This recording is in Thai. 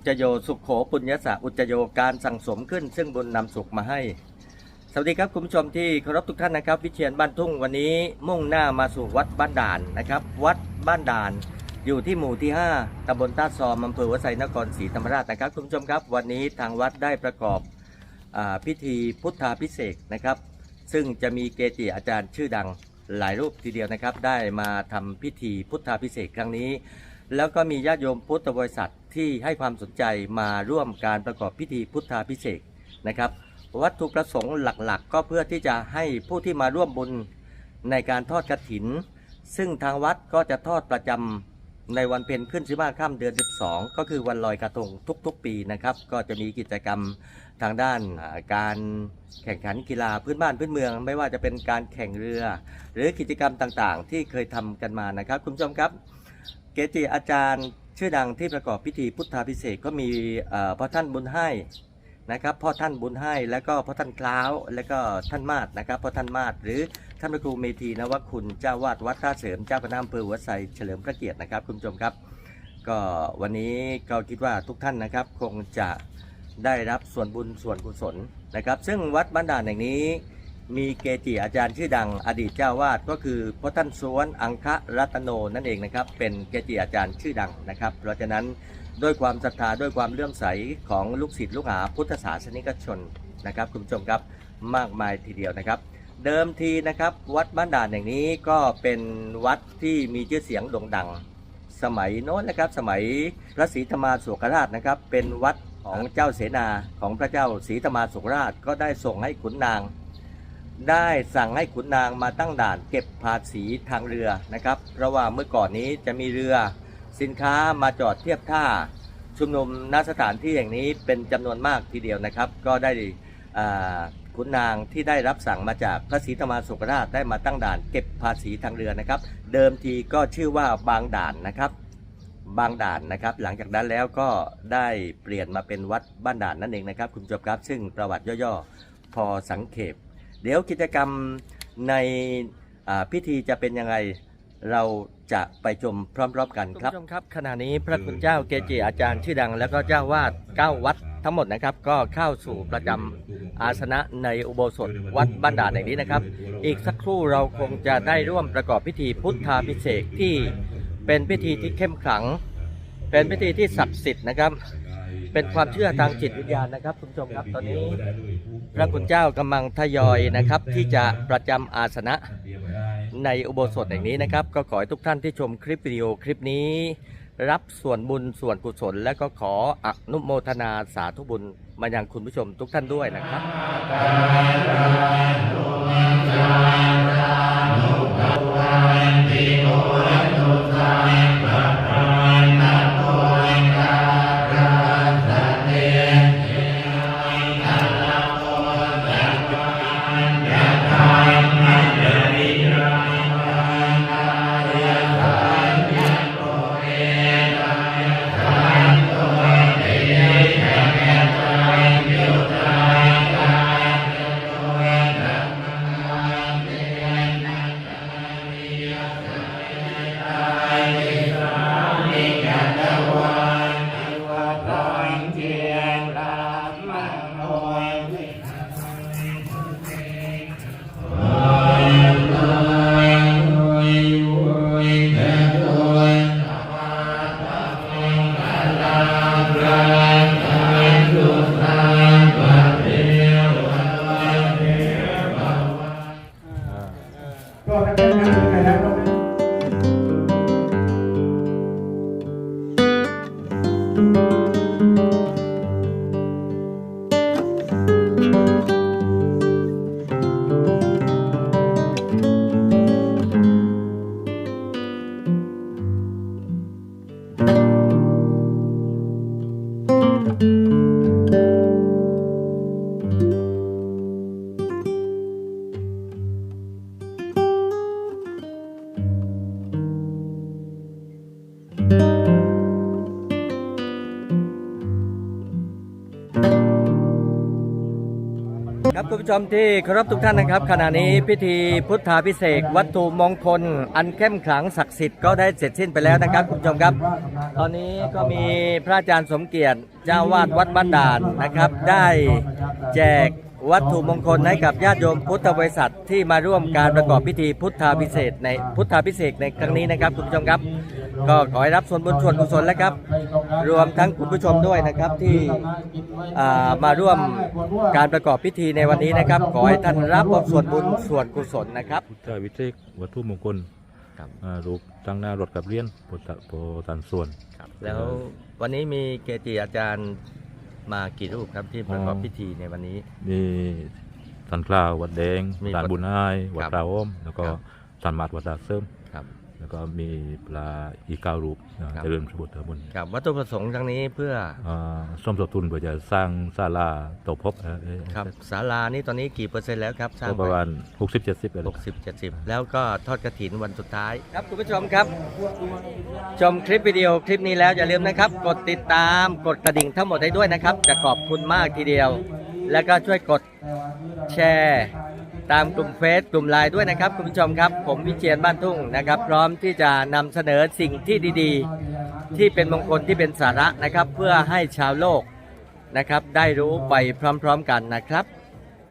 อุจโยสุขโขปุญญสะอุจโยการสั่งสมขึ้น ซึ่งบุญนำสุขมาให้ สวัสดีครับคุณผู้ชมที่เคารพทุกท่านนะครับ วิเชียนบ้านทุ่งวันนี้มุ่งหน้ามาสู่วัดบ้านด่านนะครับ วัดบ้านด่าน อยู่ที่หมู่ที่ 5ตำบลท่าซอมอำเภอวัดไซนครศรีธรรมราชนะครับคุณผู้ชมครับวันนี้ทางวัดได้ประกอบอพิธีพุทธาพิเศษนะครับ ซึ่งจะมีเกจิอาจารย์ชื่อดังหลายรูปทีเดียวนะครับ ได้มาทำพิธีพุทธาพิเศษครั้งนี้ แล้วก็มีญาติโยมพุทธบริษัท ที่ให้ความสนใจมาร่วมการประกอบพิธีพุทธาพิเศษนะครับ วัตถุประสงค์หลักๆ ก็เพื่อที่จะให้ผู้ที่มาร่วมบุญในการทอดกระถิน ซึ่งทางวัดก็จะทอดประจำในวันเพ็ญขึ้น15ค่ำเดือน 12 ก็คือวันลอยกระทงทุกๆ ปีนะครับ ก็จะมีกิจกรรมทางด้านการแข่งขันกีฬาพื้นบ้านพื้นเมือง ไม่ว่าจะเป็นการแข่งเรือ หรือกิจกรรมต่างๆ ที่เคยทำกันมานะครับ คุณผู้ชมครับ เกจิอาจารย์ ชื่อดังที่ประกอบพิธีพุทธาพิเศษก็มีพ่อท่านบุญให้นะครับพ่อท่านบุญให้แล้วก็พ่อท่านคล้าวแล้วก็ท่านมาศนะครับพ่อท่านมาศหรือท่านพระครูเมธีนวคุณเจ้าวาดวัดท่าเสริมเจ้าคณะอำเภอหัวไซเฉลิมพระเกียรตินะครับคุณผู้ชมครับ ก็วันนี้ก็คิดว่าทุกท่านนะครับคงจะได้รับส่วนบุญส่วนกุศลนะครับ ซึ่งวัดบ้านด่านแห่งนี้ มีเกจิอาจารย์ชื่อดังอดีตเจ้าวาดก็คือพระท่านสวนอังคะรัตโนนั่นเองนะครับ เป็นเกจิอาจารย์ชื่อดังนะครับ เพราะฉะนั้นด้วยความศรัทธาด้วยความเลื่อมใสของลูกศิษย์ลูกหาพุทธศาสนิกชนนะครับคุณผู้ชมครับมากมายทีเดียวนะครับ เดิมทีนะครับวัดบ้านด่านแห่งนี้ก็เป็นวัดที่มีชื่อเสียงโด่งดัง สมัยโน้นนะครับ สมัยพระศรีธรรมาสุขราชนะครับ เป็นวัดของเจ้าเสนาของพระเจ้าศรีธรรมาสุขราชก็ได้ส่งให้ขุนนาง ได้สั่งให้ขุนนางมาตั้งด่านเก็บภาษีทางเรือนะครับ เพราะว่าเมื่อก่อนนี้จะมีเรือสินค้ามาจอดเทียบท่าชุมนุมณสถานที่แห่งนี้เป็นจำนวนมากทีเดียวนะครับ ก็ได้ขุนนางที่ได้รับสั่งมาจากพระศรีธรรมสุขราชได้มาตั้งด่านเก็บภาษีทางเรือนะครับ เดิมทีก็ชื่อว่าบางด่านนะครับบางด่านนะครับ หลังจากนั้นแล้วก็ได้เปลี่ยนมาเป็นวัดบ้านด่านนั่นเองนะครับ คุณผู้ชมครับ ซึ่งประวัติย่อๆ พอสังเขป เดี๋ยวกิจกรรมในพิธีจะเป็นยังไงเราจะไปชมพร้อม ๆ กันครับครับขณะนี้พระคุณเจ้าเกจิอาจารย์ชื่อดัง แล้วก็เจ้าวาดเก้าวัดทั้งหมดนะครับ ก็เข้าสู่ประจำอาสนะในอุโบสถวัดบ้านด่านแห่งนี้นะครับ อีกสักครู่เราคงจะได้ร่วมประกอบพิธีพุทธาพิเศษที่เป็นพิธีที่เข้มขลัง เป็นพิธีที่ศักดิ์สิทธิ์นะครับ เป็นความเชื่อทางจิตวิญญาณนะครับคุณผู้ชมครับตอนนี้ พระคุณเจ้ากำลังทยอยนะครับ ที่จะประจำอาสนะในอุโบสถแห่งนี้นะครับ ก็ขอให้ทุกท่านที่ชมคลิปวิดีโอคลิปนี้ รับส่วนบุญส่วนกุศล และก็ขออนุโมทนาสาธุบุญมายังคุณผู้ชมทุกท่านด้วยนะครับ ค คุณผู้ชมที่เคารพทุกท่านนะครับขณะนี้พิธีพุทธาพิเศษวัตถุมงคล อันเข้มขลังศักดิ์สิทธิ์ก็ได้เสร็จสิ้นไปแล้วนะครับคุณผู้ชมครับ ตอนนี้ก็มีพระอาจารย์สมเกียรติเจ้าวาดวัดบ้านด่านนะครับ ได้แจกวัตถุมงคลให้กับญาติโยมพุทธบริษัทที่มาร่วมการประกอบพิธีพุทธาพิเศษในพุทธาพิเศษในครั้งนี้นะครับคุณผู้ชมครับ ก็ขอให้รับส่วนบุญส่วนกุศลแล้วครับ รวมทั้งคุณผู้ชมด้วยนะครับที่อ่ามาร่วมการประกอบพิธีในวันนี้นะครับ ขอให้ท่านรับส่วนบุญส่วนกุศลนะครับพุทธวิเศษวัตถุมงคลครับอ่ารูปตั้งหน้ารถกับเรียนโปรตโปรตันส่วนแล้ววันนี้มีเกจิอาจารย์มากี่รูปครับที่ประกอบอ๋อพิธีในวันนี้มีสันคลาววัดแดงมีลานบุญอ้ายวัดครับราวอ้อมแล้วก็ครับสันมาดวัดดาเสริมครับ แล้วก็มีปลาอีกเก้ารูปนะครับ เจริญพระพุทธมนต์ครับวัตถุประสงค์ครั้งนี้เพื่ออ่าส้มสทุนเพื่อจะสร้างศาลาตกภพนะเอ่อครับศาลานี่ตอนนี้กี่เปอร์เซ็นต์แล้วครับสร้างก็ไปประมาณหกสิบเจ็ดสิบเลยหกสิบเจ็ดสิบแล้วก็ทอดกระถินวันสุดท้าย ครับคุณผู้ชมครับ ชมคลิปวิดีโอคลิปนี้แล้วอย่าลืมนะครับ กดติดตามกดกระดิ่งทั้งหมดให้ด้วยนะครับ จะขอบคุณมากทีเดียว แล้วก็ช่วยกดแชร์ ตามกลุ่มเฟซกลุ่มไลน์ด้วยนะครับ คุณผู้ชมครับ ผมวิเชียนบ้านทุ่งนะครับ พร้อมที่จะนำเสนอสิ่งที่ดีๆ ที่เป็นมงคลที่เป็นสาระนะครับ เพื่อให้ชาวโลกนะครับ ได้รู้ไปพร้อม ๆ กันนะครับ